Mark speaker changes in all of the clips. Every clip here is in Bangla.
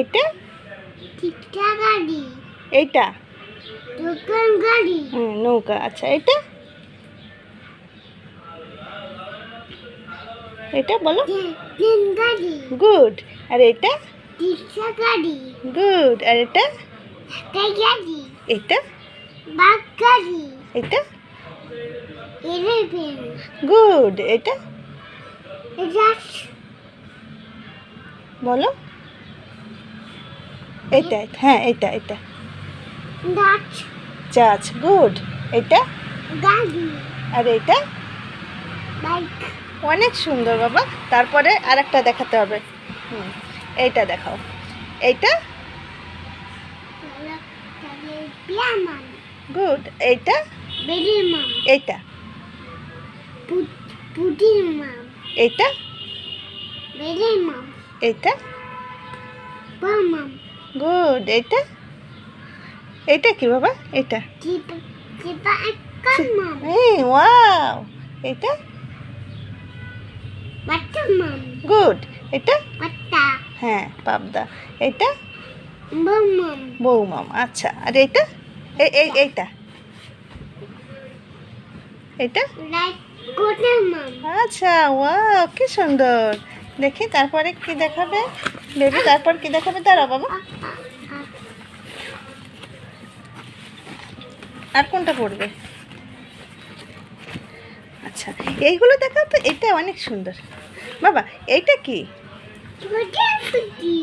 Speaker 1: এটা?
Speaker 2: টিকা গাড়ি।
Speaker 1: এইটা
Speaker 2: দোকান গাড়ি।
Speaker 1: হুম নৌকা আচ্ছা এটা? এটা বলো।
Speaker 2: ট্রেন গাড়ি।
Speaker 1: গুড আর এটা?
Speaker 2: রিক্সা গাড়ি।
Speaker 1: গুড আর এটা?
Speaker 2: গাড়ি।
Speaker 1: এটা?
Speaker 2: বাস গাড়ি।
Speaker 1: এটা?
Speaker 2: এরোপ্লেন
Speaker 1: গুড এটা? বলো। এটা হ্যাঁ এটা এটা। জাজ গুড এটা?
Speaker 2: গাড়ি
Speaker 1: আর এটা?
Speaker 2: বাইক
Speaker 1: অনেক সুন্দর বাবা। তারপরে আরেকটা দেখাতে হবে। হুম এইটা দেখাও। এইটা? গুড এইটা? এইটা? এইটা? এইটা? গুড এটা এইটা কি বাবা? এই ওয়াও!
Speaker 2: মাম।
Speaker 1: গুড এটা হ্যাঁ পাবদা। বৌমাম আচ্ছা। আর এইটা? এই এই এইটা? এইটা?
Speaker 2: লাইক
Speaker 1: আচ্ছা কি সুন্দর। দেখি, তারপরে কি দেখাবে? বেবি, তারপর কি দেখাবে? দাঁড়া বাবা। আর কোনটা পড়বে আচ্ছা এইগুলো দেখাও তো, এটা অনেক সুন্দর। বাবা, এইটা কি?
Speaker 2: ছোটা পুটি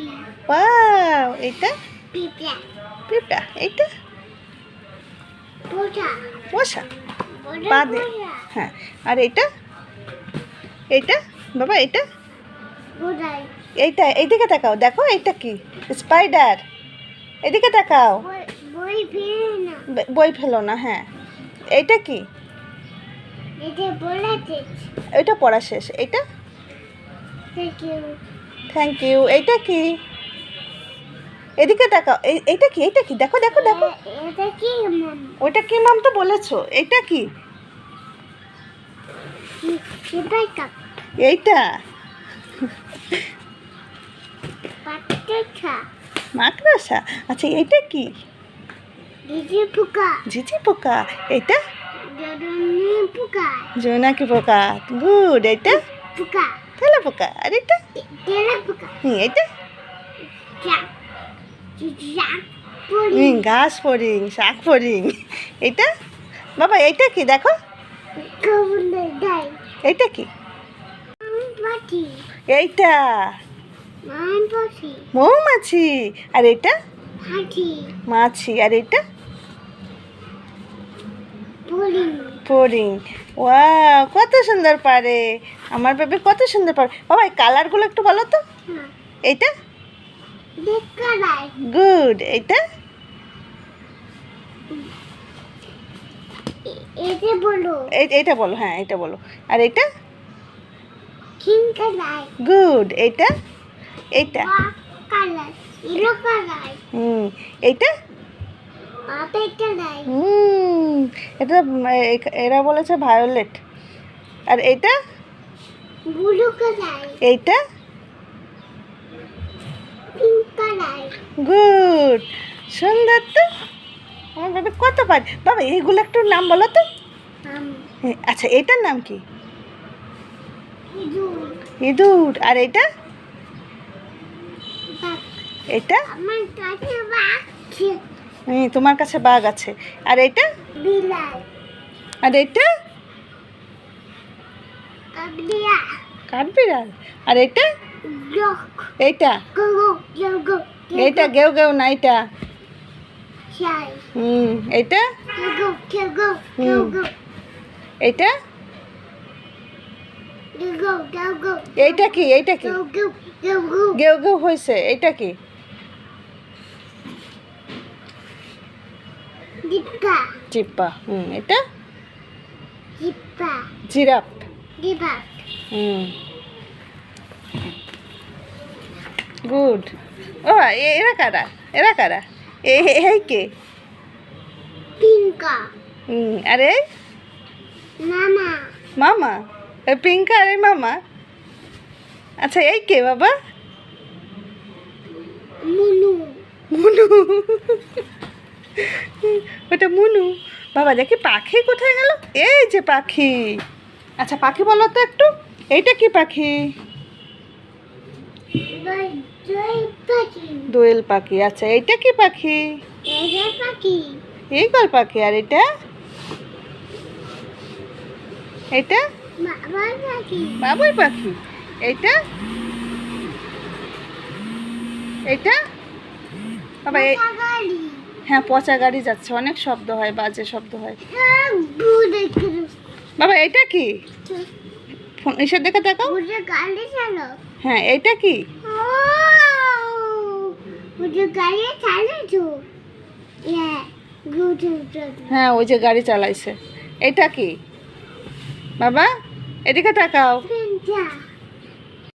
Speaker 1: এইটা? মশা হ্যাঁ আর এইটা? এইটা? বাবা এটা এইটা এইদিকে তাকাও দেখো এইটা কি? স্পাইডার এদিকে তাকাও।
Speaker 2: বই
Speaker 1: ফেলো না। হ্যাঁ। এইটা কি?
Speaker 2: এটা
Speaker 1: পড়া শেষ। এইটা
Speaker 2: থ্যাংক ইউ
Speaker 1: এইটা? কি? এদিকে তাকাও। এই এইটা কি? এইটা কি? দেখো দেখো দেখো। ওইটা কি মাম তো বলেছ? এইটা কি? এইটা? মাকড়সা। আচ্ছা এইটা কি?
Speaker 2: দিদি পোকা।
Speaker 1: ঝিঝি পোকা?
Speaker 2: জরুরি পোকা।
Speaker 1: জোনাকি পোকা। গুড এইটা
Speaker 2: পোকা।
Speaker 1: তেলা পোকা। আর এটা?
Speaker 2: তেরা পোকা।
Speaker 1: হুম হুম ঘাস ফড়িং শাক ফড়িং এইটা বাবা এইটা কি? দেখো। এইটা কি? এইটা। মৌমাছি। আর এটা? মাছি। আর এটা? ফড়িং ওয়া কত সুন্দর পারে। আমার বেবি কত সুন্দর পারে। বাবা এই কালারগুলো একটু বলো তো।
Speaker 2: হ্যাঁ।
Speaker 1: এইটা? গুড। এইটা?
Speaker 2: এতে বলো।
Speaker 1: এই- এইটা বলো। হ্যাঁ এটা বলো। আর এটা? গুড। এইটা? এইটা। হুম এইটা? হুম এটা এরা বলেছে ভায়োলেট আর এইটা? এইটা? গুড সুন্দর তো? আমার বাবা কত পারে বাবা এইগুলো একটু নাম বলো তো। আচ্ছা এটার নাম কি?
Speaker 2: ইদু
Speaker 1: ইঁদুর। আর এটা এটা? তোমার কাছে বাঘ আছে। আর এটা? আর এটা? কাঠবিড়াল। আর এটা?
Speaker 2: গো
Speaker 1: এইটা গেউ গেউ না এটা? হুম হুম।
Speaker 2: গো
Speaker 1: এইটা কি এইটা কি? গেউ গেউ হয়েছে এইটা কি? চিপ্পা হুম এটা
Speaker 2: দিপা
Speaker 1: হুম। গুড। ও এরা কারা? এরা কারা? এ এই কে? হুম আরে?
Speaker 2: মামা।
Speaker 1: মামা? পিঙ্কা এই মামা। আচ্ছা এই কে বাবা?
Speaker 2: মুনু। মুনু। ওটা মুনু।
Speaker 1: বাবা দেখি পাখি কোথায় গেল? এই যে পাখি। আচ্ছা পাখি বলো তো একটু। এইটা কি পাখি? দোয়েল পাখি। আচ্ছা এইটা কি পাখি?
Speaker 2: এই
Speaker 1: কল পাখি। আর এটা? এটা? বাবুই পাখি। এইটা? এইটা? বাবা হ্যাঁ পচা গাড়ি যাচ্ছে। অনেক শব্দ হয় বাজে শব্দ হয়।
Speaker 2: বুড়ে
Speaker 1: বাবা এটা কি? ফোন এসে দেখে
Speaker 2: চালো
Speaker 1: হ্যাঁ এটা কি?
Speaker 2: ইয়ে
Speaker 1: হ্যাঁ ওই যে গাড়ি চালাইছে। এটা কি? বাবা এদিকে তাকাও।